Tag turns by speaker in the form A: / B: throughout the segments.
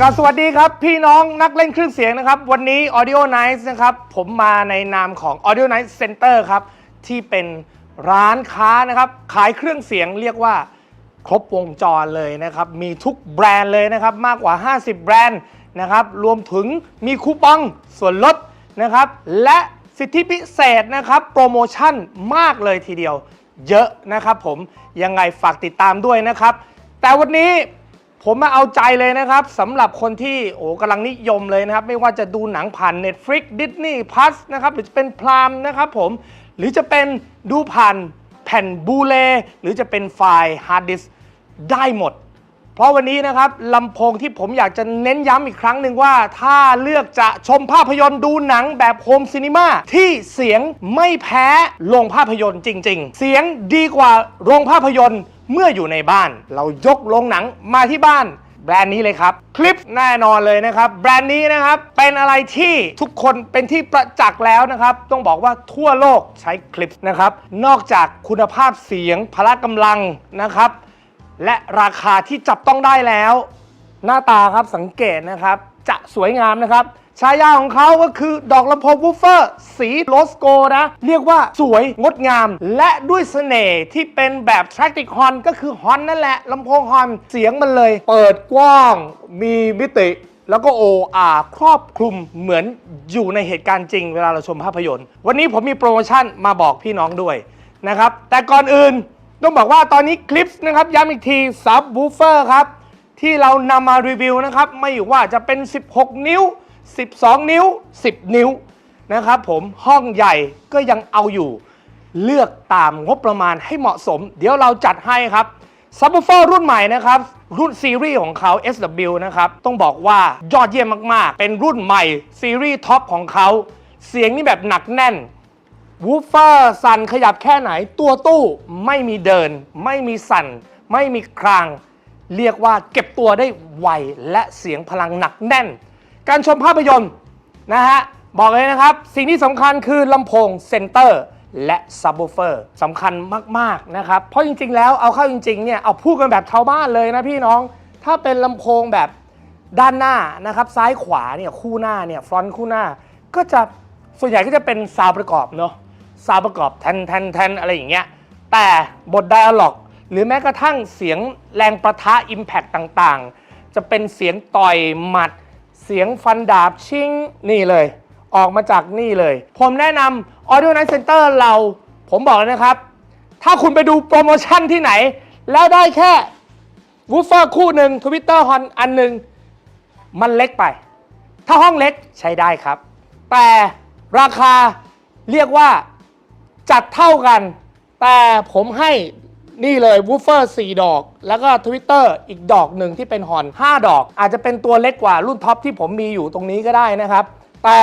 A: กราบสวัสดีครับพี่น้องนักเล่นเครื่องเสียงนะครับ วันนี้ Audio Night นะครับ ผมมาในนามของ Audio Night Center ครับ ที่เป็นร้านค้านะครับ ขายเครื่องเสียงเรียกว่าครบวงจรเลยนะครับ มีทุกแบรนด์เลยนะครับ มากกว่า 50 แบรนด์นะครับ รวมถึงมีคูปองส่วนลดนะครับ และสิทธิพิเศษนะครับ โปรโมชั่นมากเลยทีเดียว เยอะนะครับผมยังไงฝากติดตามด้วยนะครับ แต่วันนี้ ผมมาเอาใจเลยนะครับสำหรับคนที่โอ้กำลังนิยมเลยนะครับ ไม่ว่าจะดูหนังผ่าน Netflix Disney Plus นะครับ หรือจะเป็นพรามนะครับผม หรือจะเป็นดูผ่านแผ่นบูเล หรือจะเป็นไฟล์ฮาร์ดดิสได้หมด เพราะวันนี้นะครับลำโพงที่ผมอยากจะเน้นย้ำอีกครั้งหนึ่งว่า ถ้าเลือกจะชมภาพยนตร์ดูหนังแบบโฮมซีนีมาที่เสียงไม่แพ้โรงภาพยนตร์จริง ๆ เสียงดีกว่าโรงภาพยนตร์ เมื่ออยู่ในบ้าน เรายกโรงหนังมาที่บ้าน แบรนด์นี้เลยครับ คลิปแน่นอนเลยนะครับ แบรนด์นี้นะครับ เป็นอะไรที่ทุกคนเป็นที่ประจักษ์แล้วนะครับ ต้องบอกว่าทั่วโลกใช้คลิปนะครับ นอกจากคุณภาพเสียงพละกำลังนะครับ และราคาที่จับต้องได้แล้ว หน้าตาครับสังเกตนะครับ จะสวยงามนะครับ ฉายาของเขาก็คือดอกลำโพงวูฟเฟอร์ สีโลสโกนะ เรียกว่าสวยงดงาม และด้วยเสน่ห์ที่เป็นแบบทรัคติคอนก็คือฮอนนั่นแหละลำโพงฮอนเสียงมันเลย เปิดกว้างมีมิติแล้วก็โออาครอบคลุมเหมือนอยู่ในเหตุการณ์จริงเวลาเราชมภาพยนตร์ วันนี้ผมมีโปรโมชั่นมาบอกพี่น้องด้วยนะครับ แต่ก่อนอื่นต้องบอกว่าตอนนี้คลิปนะครับย้ำอีกทีซับบูฟเฟอร์ครับ ที่เรานำมารีวิวนะครับ ไม่ว่าจะเป็น 16 นิ้ว 12 นิ้ว 10 นิ้วนะครับผมห้องใหญ่ก็ยังเอาอยู่ เลือกตามงบประมาณให้เหมาะสม เดี๋ยวเราจัดให้ครับซับ w ูเฟอร์รุ่นใหม่นะครับ รุ่นซีรีส์ของเขา SW นะครับ ต้องบอกว่ายอดเยี่ยมมาก ๆ เป็นรุ่นใหม่ ซีรีส์ท็อปของเขา เสียงนี่แบบหนักแน่นวูฟเฟอร์สั่นขยับแค่ไหนตัวตู้ไม่มีเดิน ไม่มีสั่น ไม่มีคราง เรียกว่าเก็บตัวได้ไวและเสียงพลังหนักแน่น การชมภาพยนตร์นะฮะบอกเลยนะครับ สิ่งที่สำคัญคือลำโพงเซนเตอร์และซับ w ูเฟอร์สำคัญมาก ๆ นะครับ เพราะจริง ๆ แล้วเอาเข้าจริง ๆ เนี่ย เอาพูดกันแบบชาวบ้านเลยนะพี่น้อง ถ้าเป็นลำโพงแบบด้านหน้านะครับ ซ้ายขวาเนี่ยคู่หน้าเนี่ยฟรอนต์คู่หน้า ก็จะส่วนใหญ่ก็จะเป็นซาวประกอบเนาะซาวประกอบแทนแทนแทนอะไรอย่างเงี้ยแต่บทไดอะล็อกหรือแม้กระทั่งเสียงแรงประทะอิมแพ t ต่างๆ จะเป็นเสียงต่อยหมัด เสียงฟันดาบชิงนี่เลย ออกมาจากนี่เลย ผมแนะนำ Audio Night Center เรา ผมบอกเลยนะครับ ถ้าคุณไปดูโปรโมชั่นที่ไหน แล้วได้แค่วูฟเฟอร์คู่หนึ่งทวิตเตอร์ฮอนอันหนึ่งมันเล็กไป ถ้าห้องเล็กใช้ได้ครับ แต่ราคาเรียกว่าจัดเท่ากัน แต่ผมให้ นี่เลยวูฟเฟอร์4ดอก แล้วก็ Twitter อีกดอกหนึ่งที่เป็นฮอน 5 ดอก อาจจะเป็นตัวเล็กกว่ารุ่นท็อปที่ผมมีอยู่ตรงนี้ก็ได้นะครับ แต่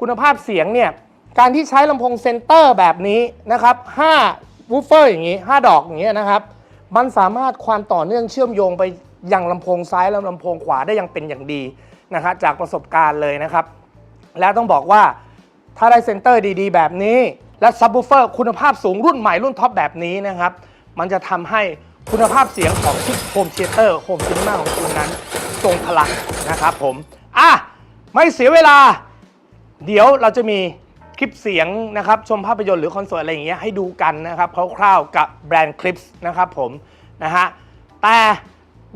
A: คุณภาพเสียงเนี่ย การที่ใช้ลำโพงเซนเตอร์แบบนี้นะครับ5วูฟเฟอร์อย่างนี้ 5 ดอกอย่างเงี้ยนะครับ มันสามารถความต่อเนื่องเชื่อมโยงไปยังลำโพงซ้ายและลำโพงขวาได้อยังเป็นอย่างดีนะครับจากประสบการณ์เลยนะครับ แล้วต้องบอกว่าถ้าได้เซนเตอร์ดีๆ แบบนี้ และซับ w ูฟเฟอร์คุณภาพสูงรุ่นใหม่รุ่นท็อปแบบนี้นะครับ มันจะทำให้คุณภาพเสียงของชุดโฮมเทเตอร์โฮมซินมาของคุณนั้นทรงพลังนะครับผม อะ ไม่เสียเวลา เดี๋ยวเราจะมีคลิปเสียงนะครับชมภาพยนตร์หรือคอนเสิร์ตอะไรอย่างเงี้ยให้ดูกันนะครับคร่าวๆกับแบรนด์คลิปส์นะครับผมนะฮะแต่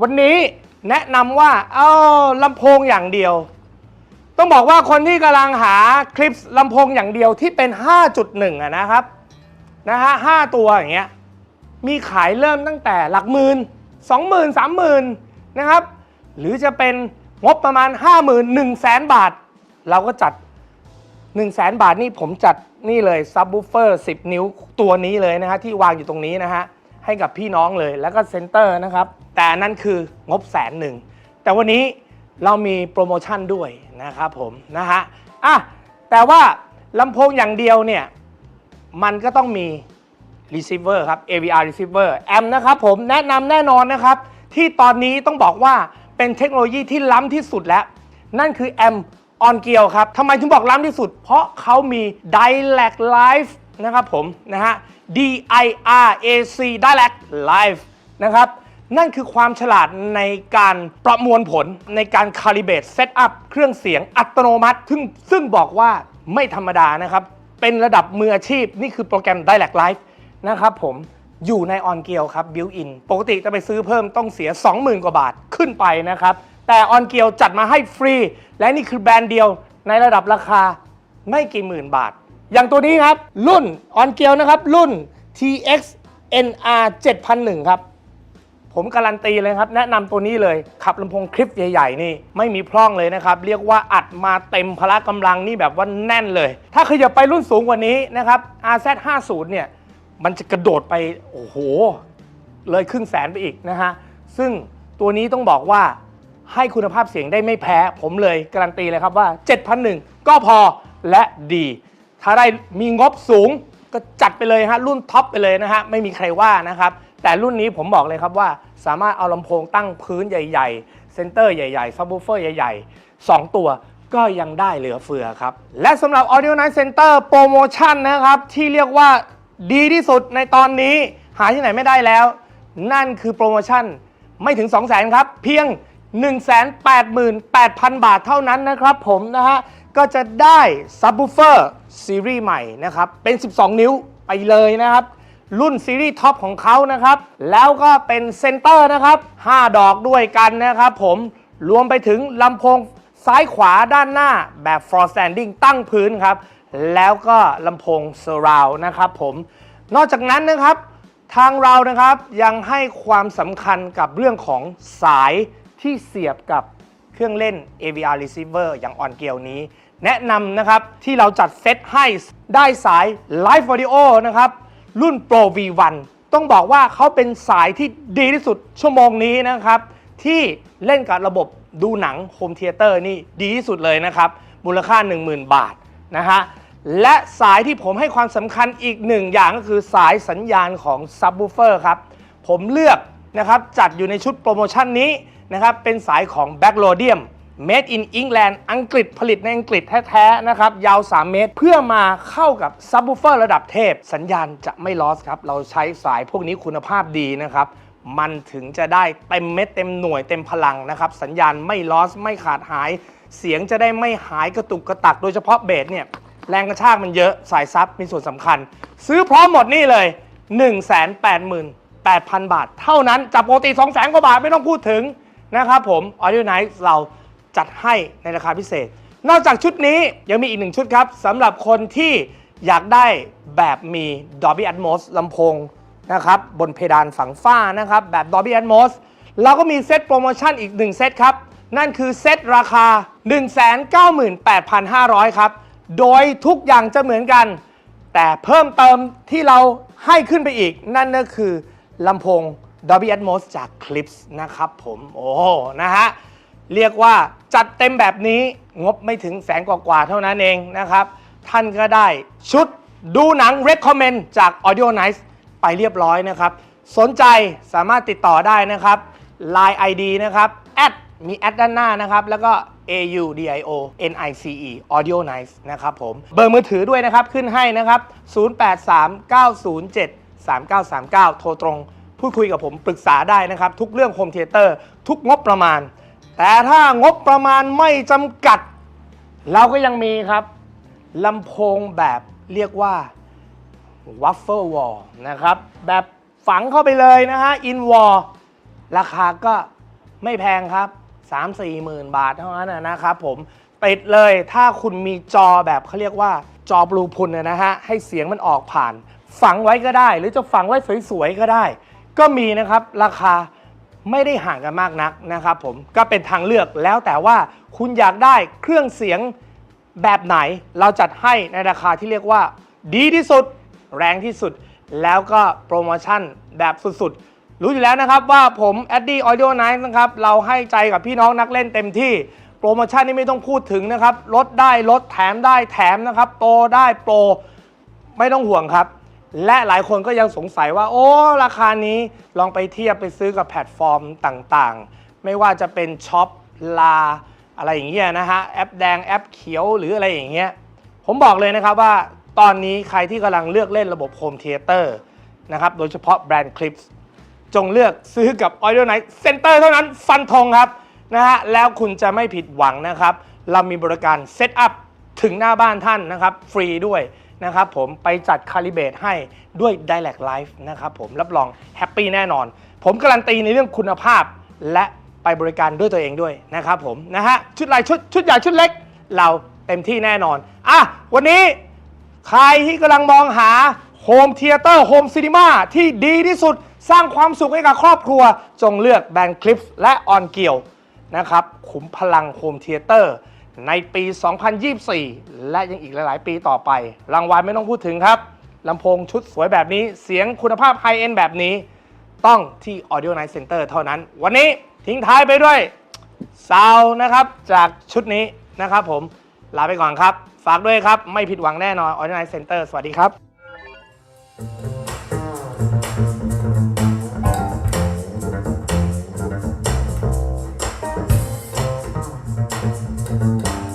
A: วันนี้แนะนำว่าเอาลำโพงอย่างเดียว ต้องบอกว่าคนที่กำลังหาคลิปลำโพงอย่างเดียวที่เป็น 5.1อะนะครับนะฮะห้าตัวอย่างเงี้ย มีขายเริ่มตั้งแต่หลักหมื่นสองหมื่นสามหมื่นนะครับ หรือจะเป็นงบประมาณ 5 0 0 0 0 1 0 0 0 0 0บาท เราก็จัด 1 0 0 0 0แบาทนี่ผมจัดนี่เลยซับ w ูเฟอร์10 นิ้วตัวนี้เลยนะฮะที่วางอยู่ตรงนี้นะฮะให้กับพี่น้องเลยแล้วก็เซนเตอร์นะครับ แต่นนั่นคืองบแสนหนึ่ง แต่วันนี้เรามีโปรโมชั่นด้วยนะครับผมนะฮะอะแต่ว่าลำโพงอย่างเดียวเนี่ย มันก็ต้องมี receiver ครับ AVR receiver แอมนะครับผมแนะนำแน่นอนนะครับ ที่ตอนนี้ต้องบอกว่าเป็นเทคโนโลยีที่ล้ำที่สุดแล้ว นั่นคือแอมออนเกียวครับทำไมถึงบอกล้ำที่สุด เพราะเขามี Dialect Live นะครับผมนะฮะ D I R A C Dialect Live นะครับนั่นคือความฉลาดในการประมวลผลในการคาลิเบตเซตอัพเครื่องเสียงอัตโนมัติ ซึ่งซึ่งบอกว่าไม่ธรรมดานะครับ เป็นระดับมืออาชีพ นี่คือโปรแกรม Dialect Live นะครับผมอยู่ในออนเกียวครับบิวอินปกติจะไปซื้อเพิ่มต้องเสีย 20,000 กว่าบาทขึ้นไปนะครับ แต่ออนเกียวจัดมาให้ฟรี และนี่คือแบรนด์เดียวในระดับราคาไม่กี่หมื่นบาท อย่างตัวนี้ครับ รุ่นออนเกียวนะครับรุ่น TX NR 7001 ครับ ผมการันตีเลยครับ แนะนำตัวนี้เลยขับลำโพงคลิปใหญ่ ๆ นี่ ไม่มีพร่องเลยนะครับ เรียกว่าอัดมาเต็มพละกำลังนี่แบบว่าแน่นเลย ถ้าขยับไปรุ่นสูงกว่านี้นะครับ RZ50 เนี่ย มันจะกระโดดไป โอ้โห เลยครึ่งแสนไปอีกนะฮะ ซึ่งตัวนี้ต้องบอกว่าให้คุณภาพเสียงได้ไม่แพ้ ผมเลยการันตีเลยครับว่า 7,001 ก็พอและดี ถ้าได้มีงบสูงก็จัดไปเลยฮะ รุ่นท็อปไปเลยนะฮะ ไม่มีใครว่านะครับ แต่รุ่นนี้ผมบอกเลยครับว่า สามารถเอาลำโพงตั้งพื้นใหญ่ ๆ เซนเตอร์ใหญ่ๆซับ w ูเฟอร์ใหญ่ ๆ 2 ตัวก็ยังได้เหลือเฟือครับ และสำหรับ Audio Night Center โปรโมชั่นนะครับ ที่เรียกว่า ดีที่สุดในตอนนี้หาที่ไหนไม่ได้แล้ว นั่นคือโปรโมชั่นไม่ถึง 2 0 0 0 0 0 ครับ เพียง 188,000 บาทเท่านั้นนะครับผมนะฮะ ก็จะได้ซับ w ูเฟอร์ซีรีส์ใหม่นะครับ เป็น 12 นิ้วไปเลยนะครับ รุ่นซีรีส์ท็อปของเขานะครับ แล้วก็เป็นเซนเตอร์นะครับ 5 ดอกด้วยกันนะครับผมรวมไปถึงลำโพงซ้ายขวาด้านหน้าแบบ floor standing ตั้งพื้นครับ แล้วก็ลำโพง surround นะครับผม นอกจากนั้นนะครับ ทางเรานะครับยังให้ความสำคัญกับเรื่องของสายที่เสียบกับเครื่องเล่น AVR receiver อย่างออนเกียวนี้ แนะนำนะครับที่เราจัดเซตให้ได้สาย Live Audio นะครับ รุ่น Pro V1 ต้องบอกว่าเขาเป็นสายที่ดีที่สุดชั่วโมงนี้นะครับ ที่เล่นกับระบบดูหนังโฮมเทเตอร์นี่ดีที่สุดเลยนะครับ มูลค่า 10,000 บาทนะฮะ และสายที่ผมให้ความสำคัญอีกหนึ่งอย่างก็คือสายสัญญาณของซับ w ูเฟอร์ครับ ผมเลือกนะครับจัดอยู่ในชุดโปรโมชั่นนี้นะครับเป็นสายของ b a c k l o d i u m Made in England อังกฤษผลิตในอังกฤษแท้ๆนะครับยาว 3 เมตร เพื่อมาเข้ากับซับ w ูเฟอร์ระดับเทพ สัญญาณจะไม่ลอสครับ เราใช้สายพวกนี้คุณภาพดีนะครับ มันถึงจะได้เต็มเม็ดเต็มหน่วยเต็มพลังนะครับ สัญญาณไม่ลอสไม่ขาดหาย เสียงจะได้ไม่หายกระตุกกระตักโดยเฉพาะเบสเนี่ย แรงกระชากมันเยอะสายซับมีส่วนสำคัญ ซื้อพร้อมหมดนี่เลย 188,000 บาท เท่านั้นจากปกติ2 0 0 0 0กว่าบาทไม่ต้องพูดถึงนะครับผม Audio Night เราจัดให้ในราคาพิเศษ นอกจากชุดนี้ยังมีอีกหนึ่งชุดครับสำหรับคนที่อยากได้แบบมี Dolby Atmos ลำโพงนะครับบนเพดานฝังฝ้านะครับแบบ Dolby Atmos เราก็มีเซตโปรโมชั่นอีก 1 เซตครับ นั่นคือเซตราคา 198,500 ครับ โดยทุกอย่างจะเหมือนกัน แต่เพิ่มเติมที่เราให้ขึ้นไปอีก นั่นก็คือลำโพง Dolby Atmos จาก Clips นะครับผม โอ้โหนะฮะ เรียกว่าจัดเต็มแบบนี้งบไม่ถึงแสนกว่าๆเท่านั้นเองนะครับ ท่านก็ได้ชุดดูหนัง Recommend จาก Audio Nice ไปเรียบร้อยนะครับ สนใจสามารถติดต่อได้นะครับ Line ID นะครับแอด มีแอดด้านหน้านะครับ แล้วก็ AUDIO NICE Audio Nice นะครับผม เบอร์มือถือด้วยนะครับ ขึ้นให้นะครับ 0839073939 โทรตรง พูดคุยกับผมปรึกษาได้นะครับ ทุกเรื่องโฮมเทเตอร์ทุกงบประมาณ แต่ถ้างบประมาณไม่จำกัด เราก็ยังมีครับลำโพงแบบเรียกว่าวัฟเฟิลวอลนะครับ แบบฝังเข้าไปเลยนะฮะอินวอลราคาก็ไม่แพงครับ 3 4หมื่นบาทเท่านั้นนะครับผมติดเลยถ้าคุณมีจอแบบเขาเรียกว่าจอบลูพุนนะฮะให้เสียงมันออกผ่าน ฝังไว้ก็ได้ หรือจะฝังไว้สวยๆก็ได้ ก็มีนะครับราคาไม่ได้ห่างกันมากนักนะครับผมก็เป็นทางเลือกแล้วแต่ว่าคุณอยากได้เครื่องเสียงแบบไหน เราจัดให้ในราคาที่เรียกว่า ดีที่สุด แรงที่สุด แล้วก็โปรโมชั่นแบบสุดๆ รู้อยู่แล้วนะครับว่าผม a d d y Audio Night นะครับเราให้ใจกับพี่น้องนักเล่นเต็มที่ โปรโมชั่นนี้ไม่ต้องพูดถึงนะครับลดได้ลดแถมได้แถมนะครับโปรได้โปรไม่ต้องห่วงครับ และหลายคนก็ยังสงสัยว่า โอ้ราคานี้ลองไปเทียบไปซื้อกับแพลตฟอร์มต่างๆ ไม่ว่าจะเป็นช็อปลาอะไรอย่างเงี้ยนะฮะแอปแดงแอปเขียวหรืออะไรอย่างเงี้ยผมบอกเลยนะครับว่าตอนนี้ใครที่กำลังเลือกเล่นระบบโฮมเทเตอร์นะครับโดยเฉพาะแบรนด์คลิปส จงเลือกซื้อกับ Audio Night Center เท่านั้นฟันธงครับนะฮะแล้วคุณจะไม่ผิดหวังนะครับ เรามีบริการเซตอัพถึงหน้าบ้านท่านนะครับ ฟรีด้วยนะครับผมไปจัดคาลิเบตให้ด้วย Direct Live นะครับผมรับรองแฮปปี้แน่นอน ผมการันตีในเรื่องคุณภาพ และไปบริการด้วยตัวเองด้วยนะครับผมนะฮะชุดลายชุดชุดใหญ่ชุดเล็ก เราเต็มที่แน่นอนอะวันนี้ใครที่กำลังมองหาโฮมเทเตอร์โฮมซีนีมาที่ดีที่สุด สร้างความสุขให้กับครอบครัว จงเลือกแบรนด์คลิปและออนเกียวนะครับขุมพลังโฮมเทเตอร์ในปี 2024 และยังอีกหลาย ๆ ปีต่อไป รางวัลไม่ต้องพูดถึงครับลำโพงชุดสวยแบบนี้เสียงคุณภาพไฮเอ็นแบบนี้ ต้องที่ Audio Night Center เท่านั้น วันนี้ทิ้งท้ายไปด้วยซาวน์นะครับจากชุดนี้นะครับผม ลาไปก่อนครับ ฝากด้วยครับ ไม่ผิดหวังแน่นอน Audio Night Center สวัสดีครับ
B: Müzik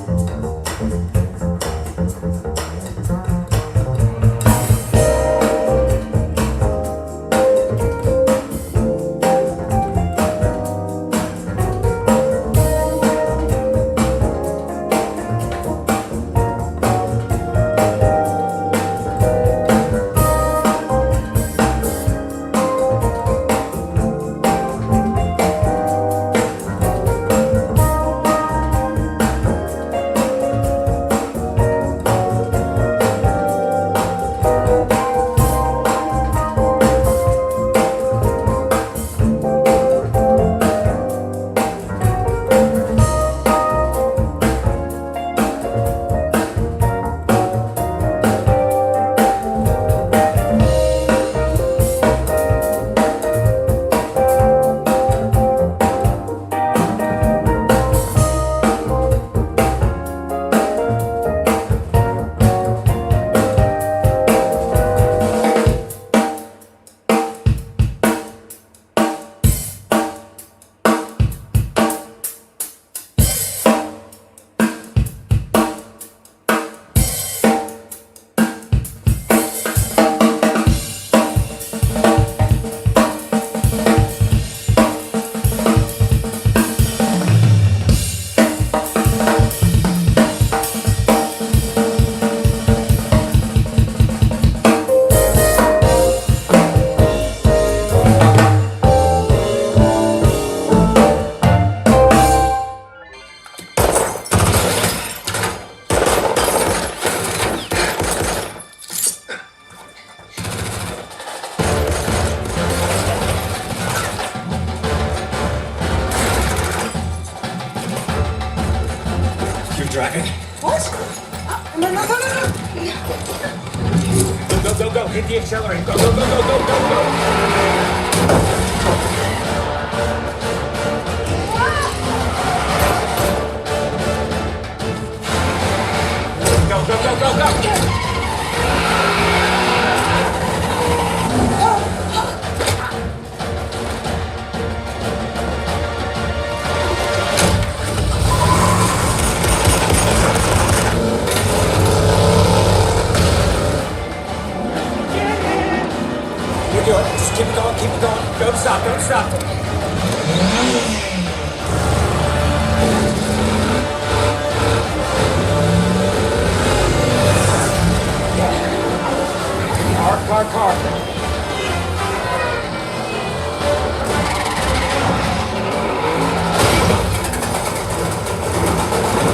C: What? Uh, no, no, no, no, no.
B: Go, go, go, go. Hit the accelerator. Go, go, go, go, go, go, go. Go, go, go, go, go. Stop, don't stop. Car, car, car.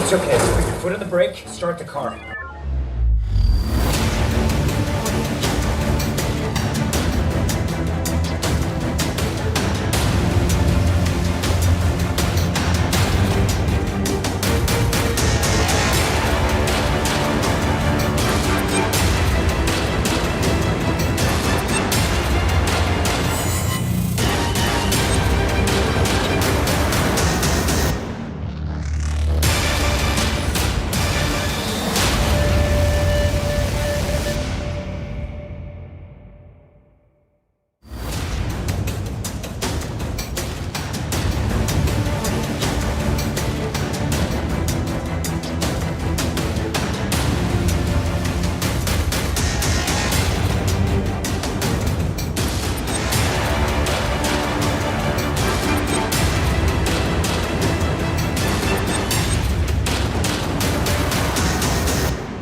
B: It's okay. Put your foot on the brake. Start the car.